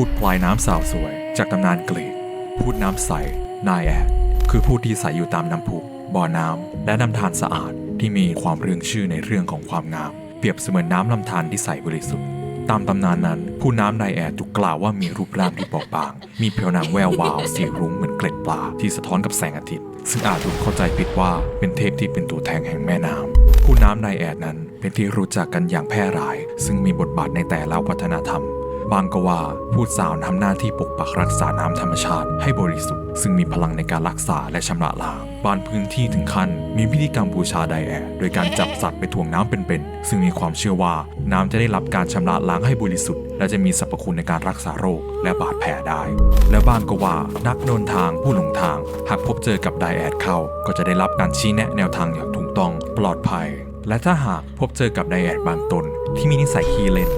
พูดพลายน้ำสาวสวย จากตำนานกรีก พูดน้ำใส นายแอดคือผู้ที่ใสอยู่ตามน้ำพุบ่อน้ำและลำธารสะอาดที่มีความเรื่องชื่อในเรื่องของความงาม เปรียบเสมือนน้ำลำธารที่ใสบริสุทธิ์ตามตำนานนั้น ผู้น้ำนายแอดถูกกล่าวว่ามีรูปร่างที่เปราะบาง มีผิวหนังแวววาวสีรุ้งเหมือนเกล็ดปลาที่สะท้อนกับแสงอาทิตย์ ซึ่งอาจถูกเข้าใจผิดว่าเป็นเทพที่เป็นตัวแทนแห่งแม่น้ำผู้น้ำนายแอดนั้นเป็นที่รู้จักกันอย่างแพร่หลาย ซึ่งมีบทบาทในแต่ละวัฒนธรรม บางก็ว่าผู้สาวทำหน้าที่ปกปักรักษาน้ำธรรมชาติให้บริสุทธิ์ ซึ่งมีพลังในการรักษาและชำระล้างบางพื้นที่ถึงขั้น มีพิธีกรรมบูชาไดแอร์โดยการจับสัตว์ไปถ่วงน้ำเป็นๆซึ่งมีความเชื่อว่าน้ำจะได้รับการชำระล้างให้บริสุทธิ์ และจะมีสรรพคุณในการรักษาโรคและบาดแผลได้ และบ้างก็ว่านักเดินทางผู้หลงทาง หากพบเจอกับไดแอดเข้า ก็จะได้รับการชี้แนะแนวทางอย่างถูกต้องปลอดภัย และถ้าหากพบเจอกับไดแอดบางตนที่มีนิสัยขี้เล่น